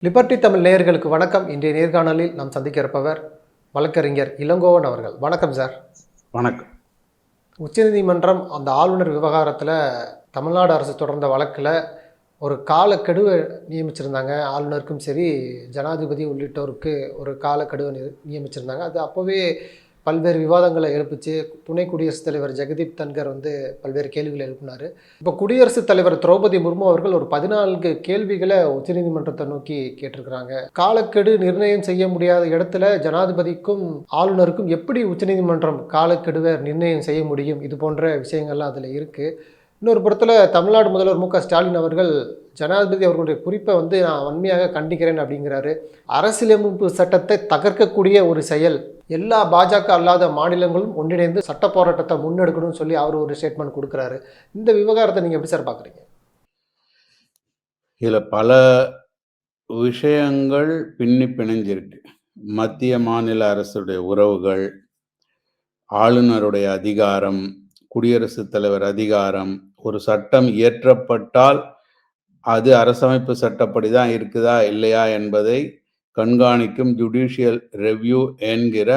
Liberty Tamil நேயர்களுக்கு வணக்கம். இன்றைய நேர்காணலில் நாம் சந்திக்க இருப்பவர் வழக்கறிஞர் இளங்கோவன் அவர்கள். வணக்கம் சார் வணக்கம். உச்சநீதிமன்றம் அந்த ஆளுநர் விவகாரத்தில் தமிழ்நாடு அரசு தொடர்ந்த வழக்கில் ஒரு காலக்கெடுவை நியமிச்சிருந்தாங்க. ஆளுநருக்கும் சரி ஜனாதிபதி உள்ளிட்டோருக்கு ஒரு காலக்கெடுவை நியமிச்சிருந்தாங்க. அது அப்போவே பல்வேறு விவாதங்களை எழுப்பிச்சு துணை குடியரசுத் தலைவர் ஜெகதீப் தன்கர் வந்து பல்வேறு கேள்விகளை எழுப்பினார். இப்போ குடியரசுத் தலைவர் திரௌபதி முர்மு அவர்கள் ஒரு பதினான்கு கேள்விகளை உச்சநீதிமன்றத்தை நோக்கி கேட்டிருக்கிறாங்க. காலக்கெடு நிர்ணயம் செய்ய முடியாத இடத்துல ஜனாதிபதிக்கும் ஆளுநருக்கும் எப்படி உச்சநீதிமன்றம் காலக்கெடுவை நிர்ணயம் செய்ய முடியும்? இது போன்ற விஷயங்கள்லாம் அதில் இருக்குது இன்னொரு புறத்தில் தமிழ்நாடு முதல்வர் மு க ஸ்டாலின் அவர்கள் ஜனாதிபதி அவர்களுடைய குறிப்பை வந்து நான் வன்மையாக கண்டிக்கிறேன் அப்படிங்கிறாரு. அரசியலமைப்பு சட்டத்தை தகர்க்கக்கூடிய ஒரு செயல். எல்லா பாஜக அல்லாத மாநிலங்களும் ஒன்றிணைந்து சட்ட போராட்டத்தை முன்னெடுக்கணும்னு சொல்லி அவர் ஒரு ஸ்டேட்மெண்ட் கொடுக்குறாரு. இந்த விவகாரத்தை நீங்கள் எப்படி சார் பார்க்குறீங்க? இதில் பல விஷயங்கள் பின்னி பிணைஞ்சிருக்கு. மத்திய மாநில அரசுடைய உறவுகள் ஆளுநருடைய அதிகாரம் குடியரசுத் தலைவர் அதிகாரம் ஒரு சட்டம் இயற்றப்பட்டால் அது அரசமைப்பு சட்டப்படி தான் இருக்குதா இல்லையா என்பதை கண்காணிக்கும் ஜுடிஷியல் ரெவ்யூ என்கிற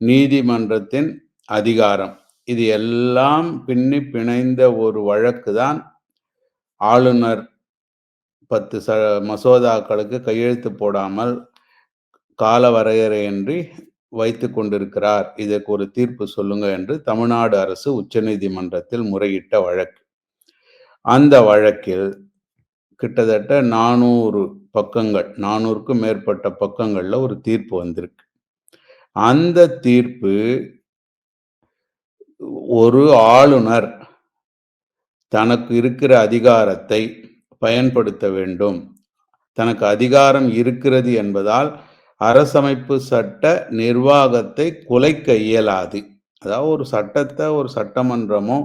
நீதிமன்றத்தின் அதிகாரம். இது எல்லாம் பின்னி பிணைந்த ஒரு வழக்கு தான் ஆளுநர் பத்து ச மசோதாக்களுக்கு கையெழுத்து போடாமல் கால வரையறையின்றி வைத்து கொண்டிருக்கிறார். இதற்கு ஒரு தீர்ப்பு சொல்லுங்க என்று தமிழ்நாடு அரசு உச்சநீதிமன்றத்தில் முறையிட்ட வழக்கு. அந்த வழக்கில் கிட்டத்தட்ட நானூறு பக்கங்கள் நானூறுக்கும் மேற்பட்ட பக்கங்கள்ல ஒரு தீர்ப்பு வந்திருக்கு. அந்த தீர்ப்பு ஒரு ஆளுநர் தனக்கு இருக்கிற அதிகாரத்தை பயன்படுத்த வேண்டும். தனக்கு அதிகாரம் இருக்கிறது என்பதால் அரசமைப்பு சட்ட நிர்வாகத்தை குலைக்க இயலாது. அதாவது ஒரு சட்டத்தை ஒரு சட்டமன்றமோ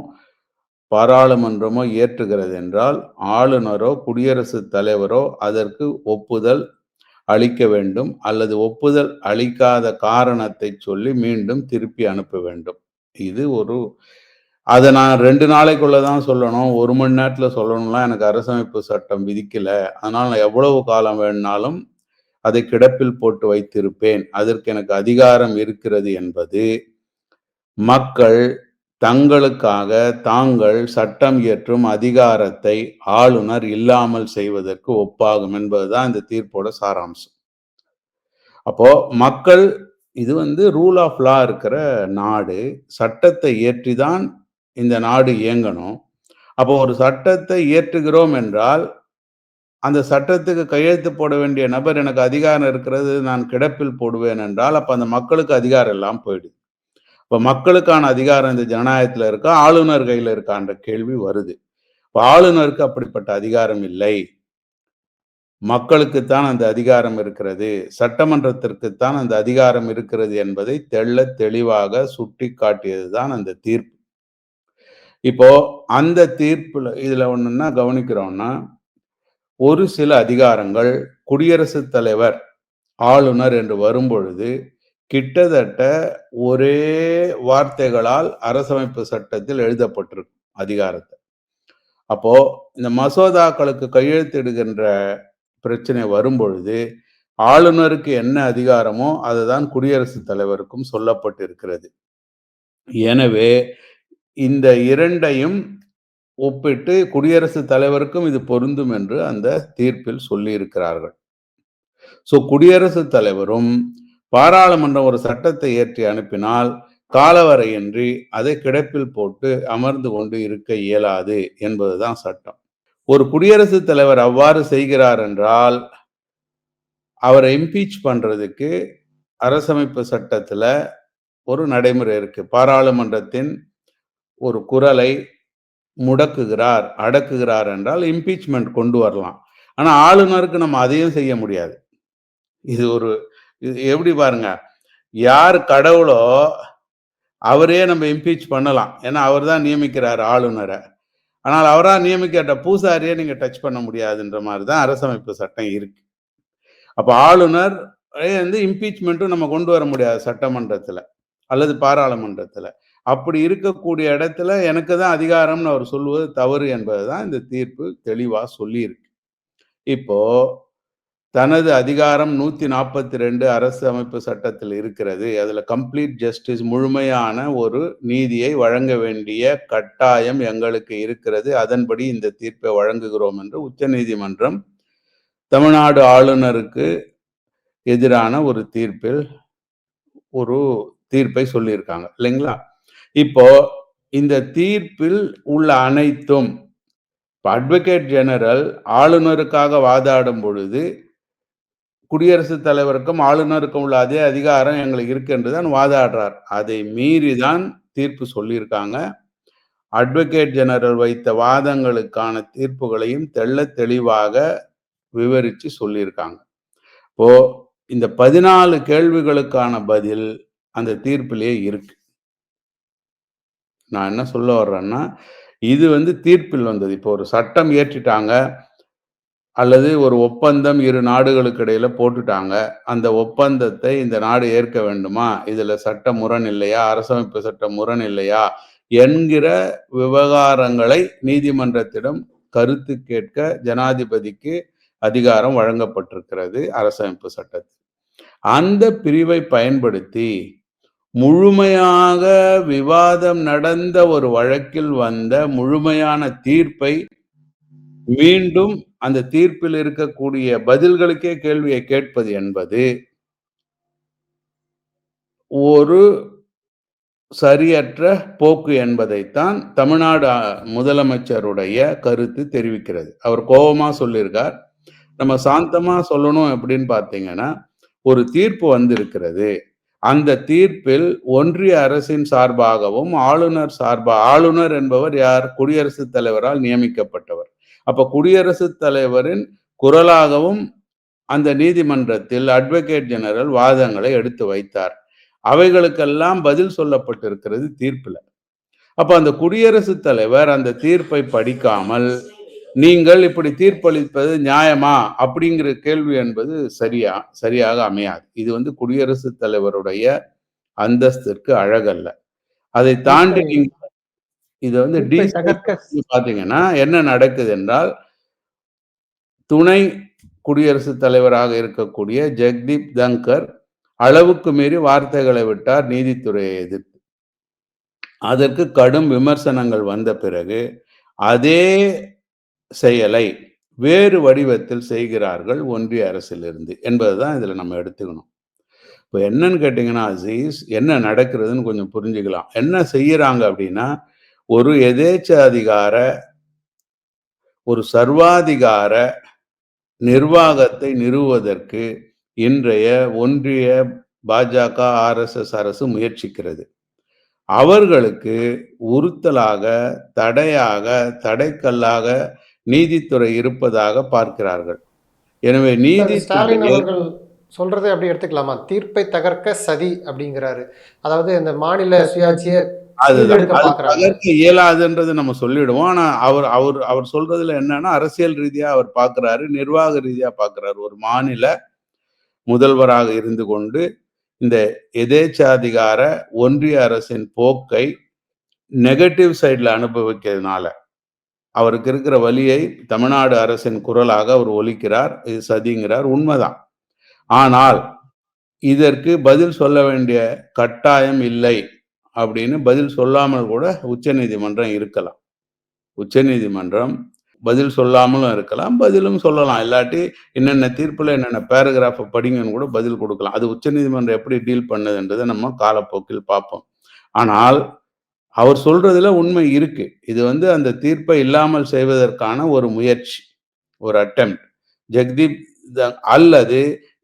பாராளுமன்றமோ ஏற்றுகிறது என்றால் ஆளுநரோ குடியரசுத் தலைவரோ அதற்கு ஒப்புதல் அளிக்க வேண்டும். அல்லது ஒப்புதல் அளிக்காத காரணத்தை சொல்லி மீண்டும் திருப்பி அனுப்ப வேண்டும். இது ஒரு அதை நான் ரெண்டு நாளைக்குள்ள தான் சொல்லணும். ஒரு மணி நேரத்தில் சொல்லணும்லாம் எனக்கு அரசமைப்பு சட்டம் விதிக்கலை. அதனால் நான் எவ்வளவு காலம் வேணுனாலும் அதை கிடப்பில் போட்டு வைத்திருப்பேன். அதற்கு எனக்கு அதிகாரம் இருக்கிறது என்பது மக்கள் தங்களுக்காக தாங்கள் சட்டம் இயற்றும் அதிகாரத்தை ஆளுநர் இல்லாமல் செய்வதற்கு ஒப்பாகும் என்பதுதான் இந்த தீர்ப்போட சாராம்சம். அப்போ மக்கள் இது வந்து ரூல் ஆஃப் லா இருக்கிற நாடு சட்டத்தை இயற்றிதான் இந்த நாடு இயங்கணும். அப்போ ஒரு சட்டத்தை இயற்றுகிறோம் என்றால் அந்த சட்டத்துக்கு கையெழுத்து போட வேண்டிய நபர் எனக்கு அதிகாரம் இருக்கிறது நான் கிடப்பில் போடுவேன் என்றால் அப்ப அந்த மக்களுக்கு அதிகாரம் எல்லாம் போயிடுது. இப்போ மக்களுக்கான அதிகாரம் இந்த ஜனநாயகத்தில் இருக்கா? ஆளுநர் கையில் இருக்கான்ற கேள்வி வருது. இப்போ ஆளுநருக்கு அப்படிப்பட்ட அதிகாரம் இல்லை. மக்களுக்குத்தான் அந்த அதிகாரம் இருக்கிறது. சட்டமன்றத்திற்குத்தான் அந்த அதிகாரம் இருக்கிறது என்பதை தெள்ள தெளிவாக சுட்டி காட்டியது தான் அந்த தீர்ப்பு. இப்போ அந்த தீர்ப்புல இதுல ஒண்ணுன்னா கவனிக்கிறோம்னா ஒரு சில அதிகாரங்கள் குடியரசுத் தலைவர் ஆளுநர் என்று வரும்பொழுது கிட்டத்தட்ட ஒரே வார்த்தைகளால் அரசமைப்பு சட்டத்தில் எழுதப்பட்டிருக்கும் அதிகாரத்தை. அப்போ இந்த மசோதாக்களுக்கு கையெழுத்திடுகின்ற பிரச்சனை வரும்பொழுது ஆளுநருக்கு என்ன அதிகாரமோ அதுதான் குடியரசுத் தலைவருக்கும் சொல்லப்பட்டிருக்கிறது. எனவே இந்த இரண்டையும் ஒப்பிட்டு குடியரசுத் தலைவருக்கும் இது பொருந்தும் என்று அந்த தீர்ப்பில் சொல்லியிருக்கிறார்கள். ஸோ குடியரசுத் தலைவரும் பாராளுமன்றம் ஒரு சட்டத்தை ஏற்றி அனுப்பினால் காலவரையின்றி அதை கிடப்பில் போட்டு அமர்ந்து கொண்டு இருக்க இயலாது என்பதுதான் சட்டம். ஒரு குடியரசுத் தலைவர் அவ்வாறு செய்கிறார் என்றால் அவரை இம்பீச் பண்றதுக்கு அரசமைப்பு சட்டத்துல ஒரு நடைமுறை இருக்கு. பாராளுமன்றத்தின் ஒரு குரலை முடக்குகிறார் அடக்குகிறார் என்றால் இம்பீச்மெண்ட் கொண்டு வரலாம். ஆனால் ஆளுநருக்கு நம்ம அதையும் செய்ய முடியாது. இது ஒரு எப்படி பாருங்க? யார் கடவுளோ அவரே நம்ம இம்பீச் பண்ணலாம். ஏன்னா அவர் தான் நியமிக்கிறார் ஆளுநரை. ஆனால் அவராக நியமிக்கிற பூசாரியை நீங்கள் டச் பண்ண முடியாதுன்ற மாதிரி தான் அரசமைப்பு சட்டம் இருக்கு. அப்போ ஆளுநர் வந்து இம்பீச்மெண்ட்டும் நம்ம கொண்டு வர முடியாது சட்டமன்றத்தில் அல்லது பாராளுமன்றத்தில். அப்படி இருக்கக்கூடிய இடத்துல எனக்கு தான் அதிகாரம்னு அவர் சொல்வது தவறு என்பது தான் இந்த தீர்ப்பு தெளிவாக சொல்லியிருக்கு. இப்போ தனது அதிகாரம் நூத்தி நாற்பத்தி ரெண்டு அரசு அமைப்பு சட்டத்தில் இருக்கிறது. அதுல கம்ப்ளீட் ஜஸ்டிஸ் முழுமையான ஒரு நீதியை வழங்க வேண்டிய கட்டாயம் எங்களுக்கு இருக்கிறது. அதன்படி இந்த தீர்ப்பை வழங்குகிறோம் என்று உச்சநீதிமன்றம் தமிழ்நாடு ஆளுநருக்கு எதிரான ஒரு தீர்ப்பில் ஒரு தீர்ப்பை சொல்லியிருக்காங்க. இல்லைங்களா? இப்போ இந்த தீர்ப்பில் உள்ள அனைத்தும் அட்வொகேட் ஜெனரல் ஆளுநருக்காக வாதாடும் பொழுது குடியரசுத் தலைவருக்கும் ஆளுநருக்கும் உள்ள அதே அதிகாரம் எங்களுக்கு இருக்கு என்று தான் வாதாடுறார். அதை மீறி தான் தீர்ப்பு சொல்லியிருக்காங்க. அட்வொகேட் ஜெனரல் வைத்த வாதங்களுக்கான தீர்ப்புகளையும் தெள்ள தெளிவாக விவரித்து சொல்லியிருக்காங்க. இப்போ இந்த பதினாலு கேள்விகளுக்கான பதில் அந்த தீர்ப்பிலேயே இருக்கு. நான் என்ன சொல்ல வர்றேன்னா இது வந்து தீர்ப்பில் வந்தது. இப்போ ஒரு சட்டம் ஏற்றிட்டாங்க அல்லது ஒரு ஒப்பந்தம் இரு நாடுகளுக்கு இடையில போட்டுட்டாங்க. அந்த ஒப்பந்தத்தை இந்த நாடு ஏற்க வேண்டுமா? இதுல சட்ட முரண் இல்லையா அரசமைப்பு சட்ட முரண் இல்லையா என்கிற விவகாரங்களை நீதிமன்றத்திடம் கருத்து கேட்க ஜனாதிபதிக்கு அதிகாரம் வழங்கப்பட்டிருக்கிறது அரசமைப்பு சட்டத்தில். அந்த பிரிவை பயன்படுத்தி முழுமையாக விவாதம் நடந்த ஒரு வழக்கில் வந்த முழுமையான தீர்ப்பை மீண்டும் அந்த தீர்ப்பில் இருக்கக்கூடிய பதில்களுக்கே கேள்வியை கேட்பது என்பது ஒரு சரியற்ற போக்கு என்பதைத்தான் தமிழ்நாடு முதலமைச்சருடைய கருத்து தெரிவிக்கிறது. அவர் கோபமாக சொல்லியிருக்கார். நம்ம சாந்தமாக சொல்லணும் அப்படின்னு பார்த்தீங்கன்னா ஒரு தீர்ப்பு வந்திருக்கிறது. அந்த தீர்ப்பில் ஒன்றிய அரசின் சார்பாகவும் ஆளுநர் சார்பாக ஆளுநர் என்பவர் யார்? குடியரசுத் தலைவரால் நியமிக்கப்பட்டவர். அப்ப குடியரசுத் தலைவரின் குரலாகவும் அந்த நீதிமன்றத்தில் அட்வொகேட் ஜெனரல் வாதங்களை எடுத்து வைத்தார். அவைகளுக்கெல்லாம் பதில் சொல்லப்பட்டிருக்கிறது தீர்ப்புல. அப்ப அந்த குடியரசுத் தலைவர் அந்த தீர்ப்பை படிக்காமல் நீங்கள் இப்படி தீர்ப்பளிப்பது நியாயமா? அப்படிங்கிற கேள்வி என்பது சரியா சரியாக அமையாது. இது வந்து குடியரசுத் தலைவருடைய அந்தஸ்திற்கு அழகல்ல. அதை தாண்டி தீர்ப்பை- நீங்க இது வந்து பாத்தீங்கன்னா என்ன நடக்குது என்றால் துணை குடியரசுத் தலைவராக இருக்கக்கூடிய ஜெக்தீப் தங்கர் அளவுக்கு மீறி வார்த்தைகளை விட்டார் நீதித்துறையை எதிர்த்து. அதற்கு கடும் விமர்சனங்கள் வந்த பிறகு அதே செயலை வேறு வடிவத்தில் செய்கிறார்கள் ஒன்றிய அரசிலிருந்து என்பதுதான் இதுல நம்ம எடுத்துக்கணும். இப்போ என்னன்னு கேட்டிங்கன்னா அசீஸ் என்ன நடக்கிறதுன்னு கொஞ்சம் புரிஞ்சுக்கலாம். என்ன செய்யறாங்க அப்படின்னா ஒரு எதேச்ச அதிகார ஒரு சர்வாதிகார நிர்வாகத்தை நிறுவுவதற்கு இன்றைய ஒன்றிய பாஜக ஆர்எஸ்எஸ் அரசு முயற்சிக்கிறது. அவர்களுக்கு உறுத்தலாக தடையாக தடைக்கல்லாக நீதித்துறை இருப்பதாக பார்க்கிறார்கள். எனவே ஸ்டாலின் நீதித்துறை அவர்கள் சொல்றதை அப்படி எடுத்துக்கலாமா? தீர்ப்பை தகர்க்க சதி அப்படிங்கிறாரு. அதாவது இந்த மாநில சுயாட்சியை அதுதான். இயலாதுன்றது நம்ம சொல்லிடுவோம். ஆனா அவர் அவர் அவர் சொல்றதுல என்னன்னா அரசியல் ரீதியா அவர் பார்க்கிறாரு நிர்வாக ரீதியா பார்க்கிறாரு. ஒரு மாநில முதல்வராக இருந்து கொண்டு இந்த எதேச்சாதிகார ஒன்றிய அரசின் போக்கை நெகட்டிவ் சைட்ல அனுபவிக்கிறதுனால அவருக்கு இருக்கிற வலியை தமிழ்நாடு அரசின் குரலாக அவர் ஒலிக்கிறார். இது சதிங்கிறார். உண்மைதான். ஆனால் இதற்கு பதில் சொல்ல வேண்டிய கட்டாயம் இல்லை. அப்படின்னு பதில் சொல்லாமல் கூட உச்சநீதிமன்றம் இருக்கலாம். உச்சநீதிமன்றம் பதில் சொல்லாமலும் இருக்கலாம் பதிலும் சொல்லலாம். இல்லாட்டி என்னென்ன தீர்ப்பில் என்னென்ன பேராகிராஃபை படிங்கன்னு கூட பதில் கொடுக்கலாம். அது உச்சநீதிமன்றம் எப்படி டீல் பண்ணுதுன்றதை நம்ம காலப்போக்கில் பார்ப்போம். ஆனால் அவர் சொல்றதுல உண்மை இருக்கு. இது வந்து அந்த தீர்ப்பை இல்லாமல் செய்வதற்கான ஒரு முயற்சி ஒரு அட்டெம்ட் ஜெக்தீப் அல்லது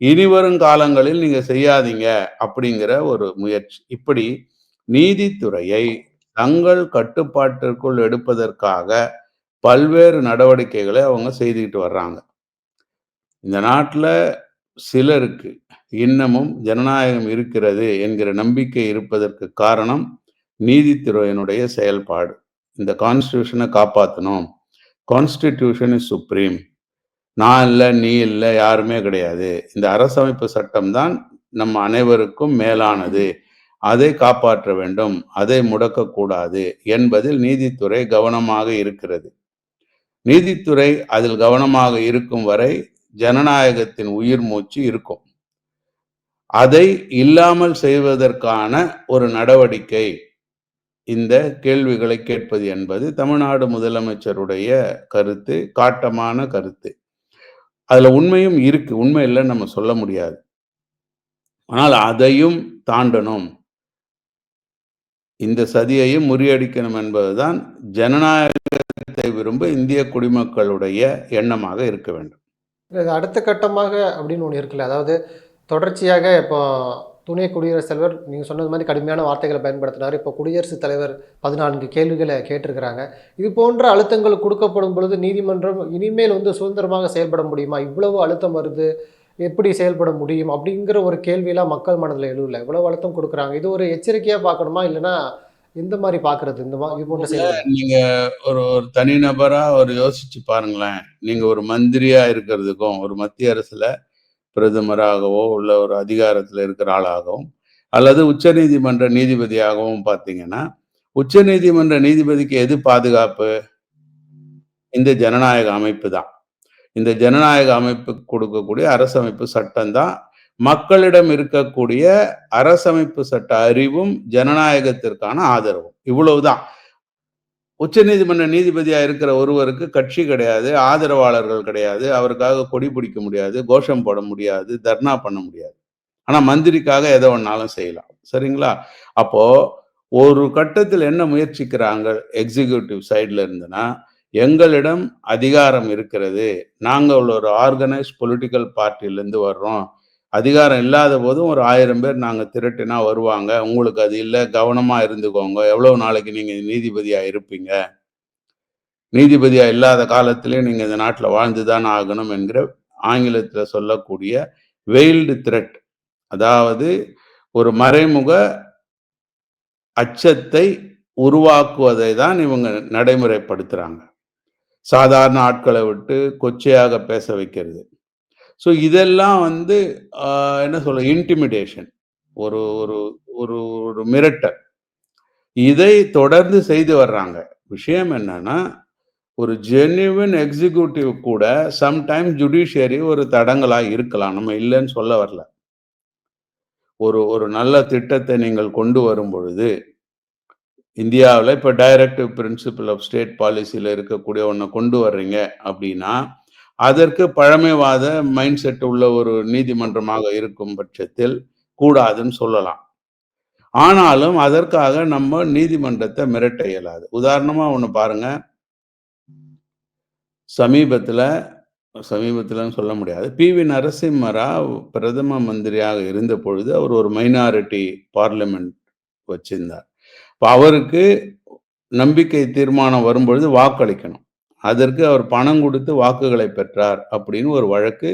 இனிவரும் காலங்களில் நீங்க செய்யாதீங்க அப்படிங்கிற ஒரு முயற்சி. இப்படி நீதித்துறையை தங்கள் கட்டுப்பாட்டிற்குள் எடுப்பதற்காக பல்வேறு நடவடிக்கைகளை அவங்க செய்துக்கிட்டு வர்றாங்க. இந்த நாட்டில் சிலருக்கு இன்னமும் ஜனநாயகம் இருக்கிறது என்கிற நம்பிக்கை இருப்பதற்கு காரணம் நீதித்துறையினுடைய செயல்பாடு. இந்த கான்ஸ்டியூஷனை காப்பாற்றணும் கான்ஸ்டிடியூஷன் இஸ் சுப்ரீம். நான் இல்லை நீ இல்லை யாருமே கிடையாது. இந்த அரசமைப்பு சட்டம் தான் நம்ம அனைவருக்கும் மேலானது. அதை காப்பாற்ற வேண்டும் அதை முடக்கக்கூடாது என்பதில் நீதித்துறை கவனமாக இருக்கிறது. நீதித்துறை அதில் கவனமாக இருக்கும் வரை ஜனநாயகத்தின் உயிர் மூச்சு இருக்கும். அதை இல்லாமல் செய்வதற்கான ஒரு நடவடிக்கை இந்த கேள்விகளை கேட்பது என்பது தமிழ்நாடு முதலமைச்சருடைய கருத்து காட்டமான கருத்து. அதுல உண்மையும் இருக்கு உண்மை இல்லைன்னு நம்ம சொல்ல முடியாது. ஆனால் அதையும் தாண்டணும். இந்த சதியையும் முறியடிக்கணும் என்பதுதான் ஜனநாயகத்தை விரும்ப இந்திய குடிமக்களுடைய எண்ணமாக இருக்க வேண்டும். இது அடுத்த கட்டமாக அப்படின்னு ஒன்று இருக்குல்ல அதாவது தொடர்ச்சியாக இப்போ துணை குடியரசுத் தலைவர் நீங்கள் சொன்னது மாதிரி கடுமையான வார்த்தைகளை பயன்படுத்தினார். இப்போ குடியரசுத் தலைவர் பதினான்கு கேள்விகளை கேட்டிருக்கிறாங்க. இது போன்ற அழுத்தங்கள் கொடுக்கப்படும் பொழுது நீதிமன்றம் இனிமேல் வந்து சுதந்திரமாக செயல்பட முடியுமா? இவ்வளவு அழுத்தம் வருது. எப்படி செயல்பட முடியும் அப்படிங்கிற ஒரு கேள்வியெல்லாம் மக்கள் மனதில் எழுவல. இவ்வளோ அழுத்தம் கொடுக்குறாங்க. இது ஒரு எச்சரிக்கையாக பார்க்கணுமா? இல்லைன்னா எந்த மாதிரி பார்க்கறது இந்த மாதிரி இது போன்ற செயல் ஒரு ஒரு தனிநபராக ஒரு யோசிச்சு பாருங்களேன். நீங்கள் ஒரு மந்திரியாக இருக்கிறதுக்கும் ஒரு மத்திய அரசில் பிரதமராகவோ உள்ள ஒரு அதிகாரத்தில் இருக்கிற ஆளாகவும் அல்லது உச்சநீதிமன்ற நீதிபதியாகவும் பார்த்தீங்கன்னா உச்சநீதிமன்ற நீதிபதிக்கு எது பாதுகாப்பு? இந்த ஜனநாயக அமைப்பு தான். இந்த ஜனநாயக அமைப்பு கொடுக்கக்கூடிய அரசமைப்பு சட்டம் தான் மக்களிடம் இருக்கக்கூடிய அரசமைப்பு சட்ட அறிவும் ஜனநாயகத்திற்கான ஆதரவும். இவ்வளவுதான். உச்சநீதிமன்ற நீதிபதியா இருக்கிற ஒருவருக்கு கட்சி கிடையாது ஆதரவாளர்கள் கிடையாது அவருக்காக கொடி பிடிக்க முடியாது கோஷம் போட முடியாது தர்ணா பண்ண முடியாது. ஆனா மந்திரிக்காக எதை வேணாலும் செய்யலாம். சரிங்களா? அப்போ ஒரு கட்டத்தில் என்ன முயற்சிக்கிறாங்க? எக்ஸிகியூட்டிவ் சைட்ல இருந்துன்னா எங்களிடம் அதிகாரம் இருக்கிறது. நாங்கள் ஒரு ஆர்கனைஸ் பொலிட்டிக்கல் பார்ட்டியிலேருந்து வர்றோம். அதிகாரம் இல்லாத போதும் ஒரு ஆயிரம் பேர் நாங்கள் திரட்டினா வருவாங்க. உங்களுக்கு அது இல்லை கவனமாக இருந்துக்கோங்க. எவ்வளவு நாளைக்கு நீங்கள் நீதிபதியாக இருப்பீங்க? நீதிபதியாக இல்லாத காலத்திலே நீங்கள் இந்த நாட்டில் வாழ்ந்துதான் ஆகணும் என்கிற ஆங்கிலத்தில் சொல்லக்கூடிய வெயில்டு த்ரெட் அதாவது ஒரு மறைமுக அச்சத்தை உருவாக்குவதை தான் இவங்க நடைமுறைப்படுத்துகிறாங்க சாதாரண ஆட்களை விட்டு கொச்சையாக பேச வைக்கிறது. ஸோ இதெல்லாம் வந்து என்ன சொல்ல இன்டிமிடேஷன் ஒரு ஒரு ஒரு ஒரு மிரட்டல். இதை தொடர்ந்து செய்து வர்றாங்க. விஷயம் என்னன்னா ஒரு ஜென்யூன் எக்ஸிக்யூட்டிவ் கூட சம்டைம் ஜுடிஷியரி ஒரு தடங்களாக இருக்கலாம். நம்ம இல்லைன்னு சொல்ல வரல. ஒரு ஒரு நல்ல திட்டத்தை நீங்கள் கொண்டு வரும் பொழுது இந்தியாவில் இப்போ டைரக்டிவ் பிரின்சிபல் ஆஃப் ஸ்டேட் பாலிசியில் இருக்கக்கூடிய ஒன்றை கொண்டு வர்றீங்க அப்படின்னா அதற்கு பழமைவாத மைண்ட் செட் உள்ள ஒரு நீதிமன்றமாக இருக்கும் பட்சத்தில் கூடாதுன்னு சொல்லலாம். ஆனாலும் அதற்காக நம்ம நீதிமன்றத்தை மிரட்ட இயலாது. உதாரணமாக ஒன்று பாருங்க. சமீபத்தில் சமீபத்தில்னு சொல்ல முடியாது. பி. வி. நரசிம்மராவ் பிரதம மந்திரியாக இருந்த பொழுது அவர் ஒரு மைனாரிட்டி பார்லிமெண்ட் வச்சிருந்தார். இப்போ அவருக்கு நம்பிக்கை தீர்மானம் வரும்பொழுது வாக்களிக்கணும். அதற்கு அவர் பணம் கொடுத்து வாக்குகளை பெற்றார் அப்படின்னு ஒரு வழக்கு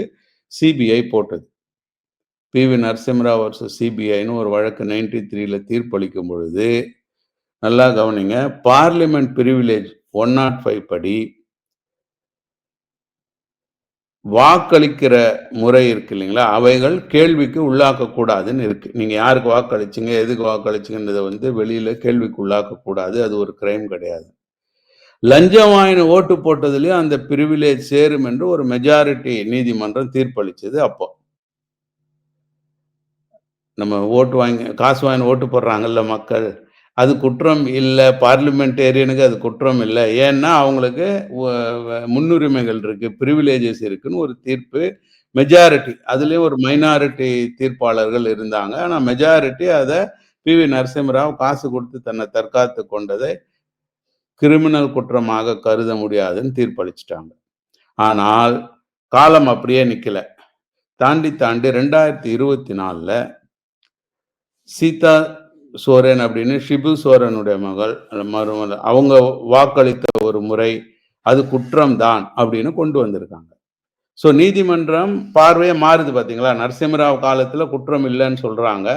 சிபிஐ போட்டது. பி வி நரசிம்மராவ் வர்சஸ் சிபிஐன்னு ஒரு வழக்கு நைன்டி த்ரீல தீர்ப்பளிக்கும் பொழுது நல்லா கவனிங்க parliament privilege one nought five படி வாக்களிக்கிற முறை இருக்கு இல்லைங்களா? அவைகள் கேள்விக்கு உள்ளாக்கக்கூடாதுன்னு இருக்கு. நீங்கள் யாருக்கு வாக்களிச்சீங்க எதுக்கு வாக்களிச்சிங்கன்றதை வந்து வெளியில் கேள்விக்கு உள்ளாக்கக்கூடாது அது ஒரு கிரைம் கிடையாது. லஞ்சம் வாங்கின ஓட்டு போட்டதுலேயும் அந்த பிரிவிலேஜ் சேரும் என்று ஒரு மெஜாரிட்டி நீதிமன்றம் தீர்ப்பளிச்சது அப்போ. நம்ம ஓட்டு வாங்கி காசு வாங்கி ஓட்டு போடுறாங்கல்ல மக்கள். அது குற்றம் இல்லை. பார்லிமெண்டேரியனுக்கு அது குற்றம் இல்லை. ஏன்னா அவங்களுக்கு முன்னுரிமைகள் இருக்குது ப்ரிவிலேஜஸ் இருக்குன்னு ஒரு தீர்ப்பு மெஜாரிட்டி அதுலேயும் ஒரு மைனாரிட்டி தீர்ப்பாளர்கள் இருந்தாங்க. ஆனால் மெஜாரிட்டி அதை பி வி நரசிம்மராவ் காசு கொடுத்து தன்னை தற்காத்து கொண்டதை கிரிமினல் குற்றமாக கருத முடியாதுன்னு தீர்ப்பளிச்சிட்டாங்க. ஆனால் காலம் அப்படியே நிற்கல தாண்டி தாண்டி ரெண்டாயிரத்தி இருபத்தி நாலில் சீதா சோரன் அப்படின்னு ஷிபு சோரனுடைய மகள் மருமகள் அவங்க வாக்களித்த ஒரு முறை அது குற்றம் தான் அப்படின்னு கொண்டு வந்திருக்காங்க. ஸோ நீதிமன்றம் பார்வையே மாறுது பார்த்தீங்களா நரசிம்மராவ் காலத்தில் குற்றம் இல்லைன்னு சொல்கிறாங்க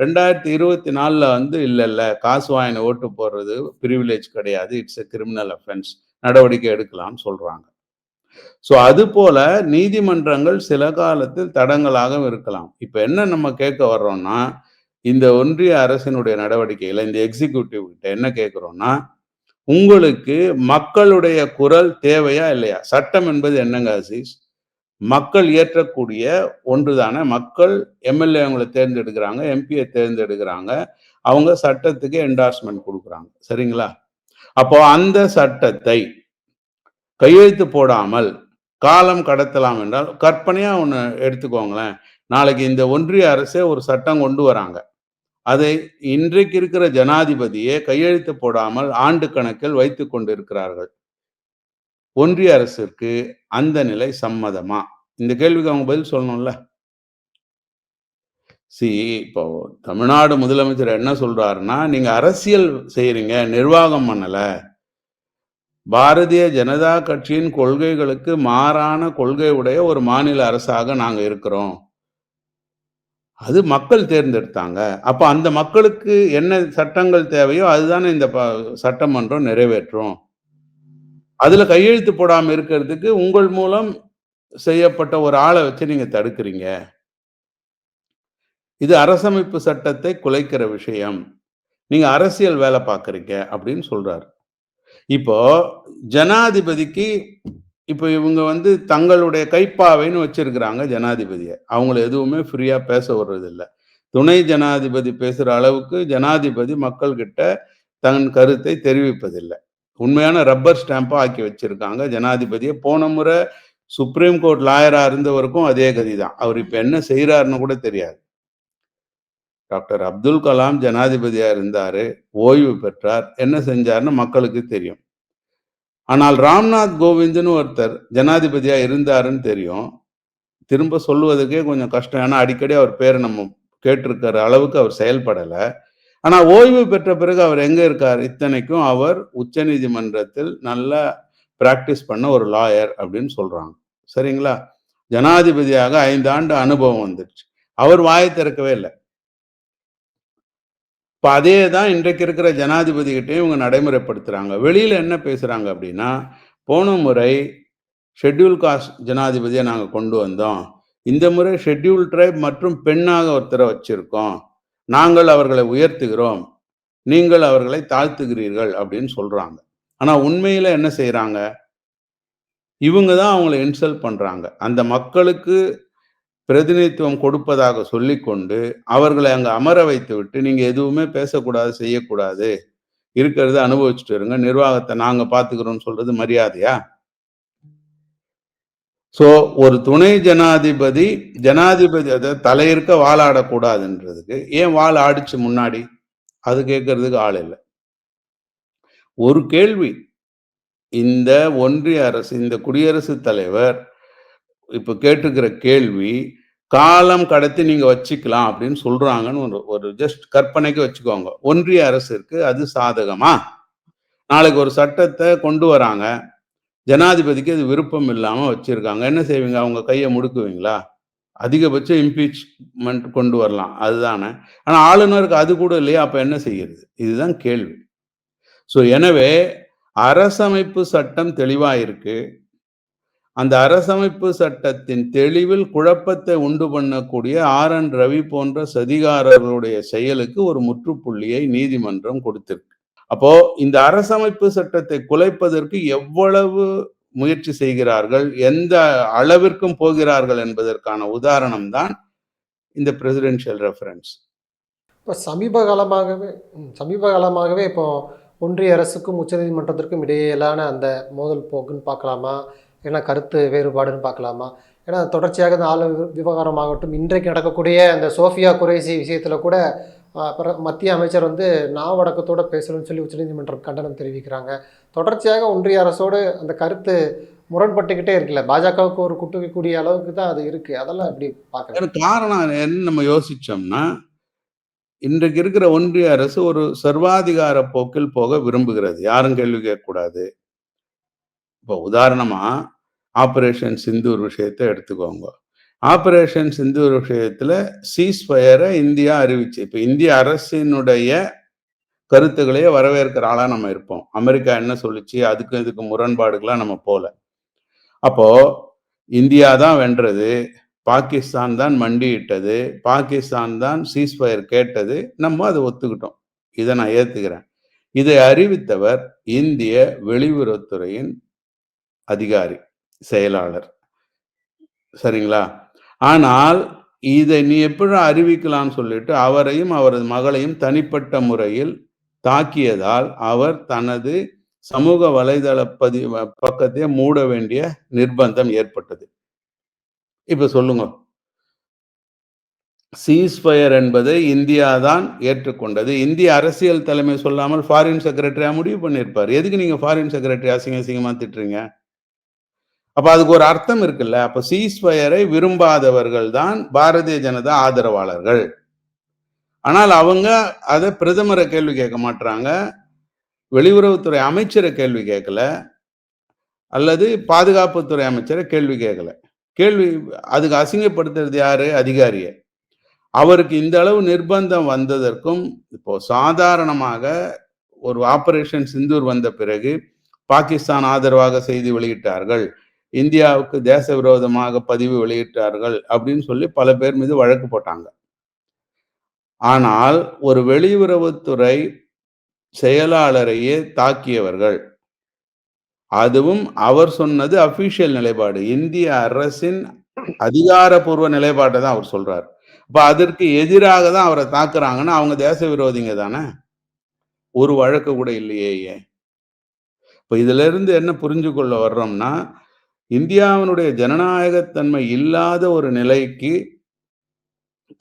ரெண்டாயிரத்தி இருபத்தி நாலில் வந்து இல்லை இல்லை. காசு வாங்கின ஓட்டு போடுறது ப்ரிவிலேஜ் கிடையாது. இட்ஸ் எ கிரிமினல் அஃபென்ஸ் நடவடிக்கை எடுக்கலாம்னு சொல்கிறாங்க ஸோ அது போல நீதிமன்றங்கள் சில காலத்தில் தடங்களாக இருக்கலாம். இப்போ என்ன நம்ம கேட்க வர்றோம்னா இந்த ஒன்றிய அரசினுடைய நடவடிக்கையில இந்த எக்ஸிக்யூட்டிவ் கிட்ட என்ன கேட்குறோம்னா உங்களுக்கு மக்களுடைய குரல் தேவையா இல்லையா? சட்டம் என்பது என்னங்க அசீஸ்? மக்கள் இயற்றக்கூடிய ஒன்றுதானே? மக்கள் எம்எல்ஏவங்களை தேர்ந்தெடுக்கிறாங்க எம்பியை தேர்ந்தெடுக்கிறாங்க அவங்க சட்டத்துக்கு என்டார்ஸ்மெண்ட் கொடுக்குறாங்க. சரிங்களா? அப்போ அந்த சட்டத்தை கையெழுத்து போடாமல் காலம் கடத்தலாம் என்றால் கற்பனையாக ஒன்று எடுத்துக்கோங்களேன். நாளைக்கு இந்த ஒன்றிய அரசே ஒரு சட்டம் கொண்டு வராங்க. அதை இன்றைக்கு இருக்கிற ஜனாதிபதியே கையெழுத்து போடாமல் ஆண்டு கணக்கில் வைத்து கொண்டிருக்கிறார்கள். ஒன்றிய அரசிற்கு அந்த நிலை சம்மதமா? இந்த கேள்விக்கு அவங்க பதில் சொல்லணும்ல. சி இப்போ தமிழ்நாடு முதலமைச்சர் என்ன சொல்றாருன்னா நீங்க அரசியல் செய்யறீங்க நிர்வாகம் பண்ணல. பாரதிய ஜனதா கட்சியின் கொள்கைகளுக்கு மாறான கொள்கை உடைய ஒரு மாநில அரசாக நாங்கள் இருக்கிறோம். அது மக்கள் தேர்ந்தெடுத்தாங்க. அப்போ அந்த மக்களுக்கு என்ன சட்டங்கள் தேவையோ அதுதானே இந்த ப- சட்டமன்றம் நிறைவேற்றும். அதில் கையெழுத்து போடாமல் இருக்கிறதுக்கு உங்கள் மூலம் செய்யப்பட்ட ஒரு ஆளை வச்சு நீங்கள் தடுக்கிறீங்க. இது அரசமைப்பு சட்டத்தை குலைக்கிற விஷயம். நீங்கள் அரசியல் வேலை பார்க்குறீங்க அப்படின்னு சொல்கிறார் இப்போ ஜனாதிபதிக்கு இப்போ இவங்க வந்து தங்களுடைய கைப்பாவைன்னு வச்சிருக்கிறாங்க ஜனாதிபதியை. அவங்கள எதுவுமே ஃப்ரீயாக பேச விடுறதில்ல. துணை ஜனாதிபதி பேசுகிற அளவுக்கு ஜனாதிபதி மக்கள்கிட்ட தன் கருத்தை தெரிவிப்பதில்லை. உண்மையான ரப்பர் ஸ்டாம்பாக ஆக்கி வச்சிருக்காங்க ஜனாதிபதியை. போன முறை சுப்ரீம் கோர்ட் லாயராக இருந்தவருக்கும் அதே கதி தான். அவர் இப்போ என்ன செய்கிறாருன்னு கூட தெரியாது. டாக்டர் அப்துல் கலாம் ஜனாதிபதியாக இருந்தார் ஓய்வு பெற்றார் என்ன செஞ்சாருன்னு மக்களுக்கு தெரியும். ஆனால் ராம்நாத் கோவிந்த்னு ஒருத்தர் ஜனாதிபதியாக இருந்தாருன்னு தெரியும். திரும்ப சொல்லுவதற்கே கொஞ்சம் கஷ்டம். ஏன்னா அடிக்கடி அவர் பேரை நம்ம கேட்டிருக்கிற அளவுக்கு அவர் செயல்படலை. ஆனால் ஓய்வு பெற்ற பிறகு அவர் எங்கே இருக்கார்? இத்தனைக்கும் அவர் உச்சநீதிமன்றத்தில் நல்லா ப்ராக்டிஸ் பண்ண ஒரு லாயர் அப்படின்னு சொல்கிறாங்க சரிங்களா? ஜனாதிபதியாக ஐந்து ஆண்டு அனுபவம் வந்துடுச்சு அவர் வாயை திறக்கவே இல்லை. இப்போ அதே தான் இன்றைக்கு இருக்கிற ஜனாதிபதிகிட்டையும் இவங்க நடைமுறைப்படுத்துகிறாங்க வெளியில் என்ன பேசுகிறாங்க அப்படின்னா போன முறை ஷெட்யூல் காஸ்ட் ஜனாதிபதியை நாங்கள் கொண்டு வந்தோம். இந்த முறை ஷெட்யூல் ட்ரைப் மற்றும் பெண்ணாக ஒருத்தரை வச்சுருக்கோம். நாங்கள் அவர்களை உயர்த்துகிறோம். நீங்கள் அவர்களை தாழ்த்துகிறீர்கள் அப்படின்னு சொல்கிறாங்க ஆனால் உண்மையில் என்ன செய்கிறாங்க இவங்க தான் அவங்கள இன்சல்ட் பண்ணுறாங்க அந்த மக்களுக்கு பிரதிநிதித்துவம் கொடுப்பதாக சொல்லிக்கொண்டு அவர்களை அங்கே அமர வைத்து விட்டு நீங்கள் எதுவுமே பேசக்கூடாது செய்யக்கூடாது இருக்கிறத அனுபவிச்சுட்டு இருங்க. நிர்வாகத்தை நாங்கள் பார்த்துக்கிறோம்னு சொல்றது மரியாதையா? ஸோ ஒரு துணை ஜனாதிபதி ஜனாதிபதி அதை தலையிருக்க வாழாடக்கூடாதுன்றதுக்கு ஏன் வாள் ஆடிச்சு முன்னாடி? அது கேட்கறதுக்கு ஆள் இல்லை. ஒரு கேள்வி. இந்த ஒன்றிய அரசு இந்த குடியரசுத் தலைவர் இப்போ கேட்டிருக்கிற கேள்வி காலம் கடத்தி நீங்கள் வச்சுக்கலாம் அப்படின்னு சொல்கிறாங்கன்னு ஒரு ஒரு ஜஸ்ட் கற்பனைக்கு வச்சுக்கோங்க. ஒன்றிய அரசிற்கு அது சாதகமா? நாளைக்கு ஒரு சட்டத்தை கொண்டு வராங்க. ஜனாதிபதிக்கு அது விருப்பம் இல்லாமல் வச்சுருக்காங்க. என்ன செய்வீங்க? அவங்க கையை முடுக்குவீங்களா? அதிகபட்சம் இம்பீச்மெண்ட் கொண்டு வரலாம். அதுதானே. ஆனால் ஆளுநருக்கு அது கூட இல்லையா? அப்போ என்ன செய்கிறது இதுதான் கேள்வி. ஸோ எனவே அரசமைப்பு சட்டம் தெளிவாக இருக்குது அந்த அரசமைப்பு சட்டத்தின் தெளிவில் குழப்பத்தை உண்டு பண்ணக்கூடிய ஆர் என் ரவி போன்ற சதிகாரர்களுடைய செயலுக்கு ஒரு முற்றுப்புள்ளியை நீதிமன்றம் கொடுத்திருக்கு. அப்போ இந்த அரசமைப்பு சட்டத்தை குலைப்பதற்கு எவ்வளவு முயற்சி செய்கிறார்கள் எந்த அளவிற்கும் போகிறார்கள் என்பதற்கான உதாரணம் தான் இந்த பிரசிடென்ஷியல் ரெஃபரன்ஸ் இப்போ சமீப காலமாகவே சமீப காலமாகவே இப்போ ஒன்றிய அரசுக்கும் உச்சநீதிமன்றத்திற்கும் இடையிலான அந்த மோதல் போக்குன்னு பார்க்கலாமா? ஏன்னா கருத்து வேறுபாடுன்னு பார்க்கலாமா? ஏன்னா தொடர்ச்சியாக இந்த ஆளு விவகாரம் விவகாரமாகட்டும் இன்றைக்கு நடக்கக்கூடிய அந்த சோஃபியா குறைசி விஷயத்தில் கூட அப்புறம் மத்திய அமைச்சர் வந்து நாவடக்கத்தோட பேசணும்னு சொல்லி உச்சநீதிமன்றம் கண்டனம் தெரிவிக்கிறாங்க. தொடர்ச்சியாக ஒன்றிய அரசோடு அந்த கருத்து முரண்பட்டுக்கிட்டே இருக்குல்ல? பாஜகவுக்கு ஒரு குட்டுக்கக்கூடிய அளவுக்கு தான் அது இருக்கு. அதெல்லாம் எப்படி பார்க்குறேன் காரணம் என்ன நம்ம யோசிச்சோம்னா இன்றைக்கு இருக்கிற ஒன்றிய அரசு ஒரு சர்வாதிகார போக்கில் போக விரும்புகிறது. யாரும் கேள்வி கேட்கக்கூடாது. இப்போ உதாரணமாக ஆப்ரேஷன் சிந்தூர் விஷயத்தை எடுத்துக்கோங்க. ஆப்ரேஷன் சிந்தூர் விஷயத்தில் சீஸ்ஃபயரை இந்தியா அறிவிச்சு. இப்போ இந்திய அரசினுடைய கருத்துக்களையே வரவேற்கிற ஆளாக நம்ம இருப்போம். அமெரிக்கா என்ன சொல்லுச்சு? அதுக்கும் இதுக்கு முரண்பாடுகளாக நம்ம போகல அப்போ இந்தியா தான் வென்றது. பாகிஸ்தான் தான் மண்டியிட்டது. பாகிஸ்தான் தான் சீஸ்ஃபயர் கேட்டது. நம்ம அதை ஒத்துக்கிட்டோம். இதை நான் ஏற்றுக்கிறேன் இதை அறிவித்தவர் இந்திய வெளியுறவுத்துறையின் அதிகாரி செயலாளர். சரிங்களா? ஆனால் இதை நீ எப்படி அறிவிக்கலாம்னு சொல்லிட்டு அவரையும் அவரது மகளையும் தனிப்பட்ட முறையில் தாக்கியதால் அவர் தனது சமூக வலைதள பதி பக்கத்தை மூட வேண்டிய நிர்பந்தம் ஏற்பட்டது. இப்ப சொல்லுங்க. சீஸ்ஃபயர் என்பதை இந்தியா தான் ஏற்றுக்கொண்டது. இந்திய அரசியல் தலைமை சொல்லாமல் ஃபாரின் செக்ரட்டரியா முடிவு பண்ணியிருப்பார். எதுக்கு நீங்க ஃபாரின் செக்ரட்டரி அசிங்க அசிங்கமா திட்டுறீங்க? அப்போ அதுக்கு ஒரு அர்த்தம் இருக்குல்ல. அப்போ சீஸ்வயரை விரும்பாதவர்கள் தான் பாரதிய ஜனதா ஆதரவாளர்கள். ஆனால் அவங்க அதை பிரதமரை கேள்வி கேட்க மாட்டாங்க வெளியுறவுத்துறை அமைச்சரை கேள்வி கேட்கல. அல்லது பாதுகாப்புத்துறை அமைச்சரை கேள்வி கேட்கல. கேள்வி அதுக்கு அசிங்கப்படுத்துறது யாரு? அதிகாரியை. அவருக்கு இந்த அளவு நிர்பந்தம் வந்ததற்கும் இப்போ சாதாரணமாக ஒரு ஆபரேஷன் சிந்தூர் வந்த பிறகு பாகிஸ்தான் ஆதரவாக செய்தி வெளியிட்டார்கள். இந்தியாவுக்கு தேச விரோதமாக பதிவு வெளியிட்டார்கள் அப்படின்னு சொல்லி பல பேர் மீது வழக்கு போட்டாங்க. ஆனால் ஒரு வெளியுறவுத்துறை செயலாளரையே தாக்கியவர்கள். அதுவும் அவர் சொன்னது அபிஷியல் நிலைப்பாடு. இந்திய அரசின் அதிகாரபூர்வ நிலைப்பாட்டை தான் அவர் சொல்றார். அப்ப அதற்கு எதிராக தான் அவரை தாக்குறாங்கன்னா அவங்க தேச விரோதிங்க தானே? ஒரு வழக்கு கூட இல்லையே ஏன்? இப்ப இதுல இருந்து என்ன புரிஞ்சு கொள்ள வர்றோம்னா இந்தியாவினுடைய ஜனநாயகத்தன்மை இல்லாத ஒரு நிலைக்கு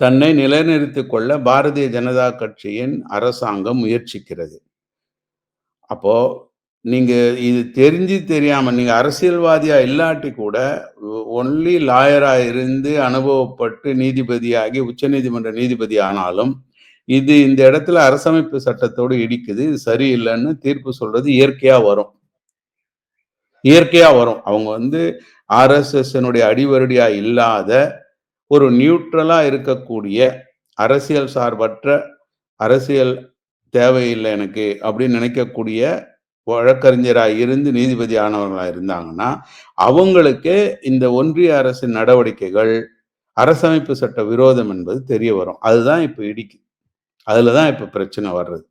தன்னை நிலைநிறுத்தி கொள்ள பாரதிய ஜனதா கட்சியின் அரசாங்கம் முயற்சிக்கிறது. அப்போ நீங்க இது தெரிஞ்சு தெரியாம நீங்க அரசியல்வாதியா இல்லாட்டி கூட ஒன்லி லாயரா இருந்து அனுபவப்பட்டு நீதிபதியாகி உச்சநீதிமன்ற நீதிபதி ஆனாலும் இது இந்த இடத்துல அரசமைப்பு சட்டத்தோடு இடிக்குது இது சரியில்லைன்னு தீர்ப்பு சொல்றது இயற்கையா வரும். இயற்கையா வரும். அவங்க வந்து ஆர்எஸ்எஸ்னுடைய அடிவருடியா இல்லாத ஒரு நியூட்ரலா இருக்கக்கூடிய அரசியல் சார்பற்ற அரசியல் தேவையில்லை எனக்கு அப்படின்னு நினைக்கக்கூடிய வழக்கறிஞராக இருந்து நீதிபதி ஆனவர்களாக இருந்தாங்கன்னா அவங்களுக்கு இந்த ஒன்றிய அரசின் நடவடிக்கைகள் அரசமைப்பு சட்ட விரோதம் என்பது தெரிய வரும். அதுதான் இப்போ இடிக்கு. அதில் தான் இப்போ பிரச்சனை வர்றது.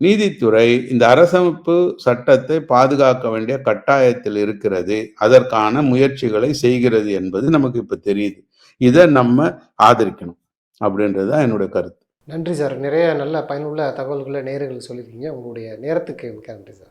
நீதித்துறை இந்த அரசமைப்பு சட்டத்தை பாதுகாக்க வேண்டிய கட்டாயத்தில் இருக்கிறது. அதற்கான முயற்சிகளை செய்கிறது என்பது நமக்கு இப்ப தெரியுது. இதை நம்ம ஆதரிக்கணும் அப்படின்றது தான் என்னுடைய கருத்து. நன்றி சார். நிறைய நல்ல பயனுள்ள தகவல்களை நேர்கள் சொல்லியிருக்கீங்க. உங்களுடைய நேரத்துக்கு மிக்க நன்றி சார்.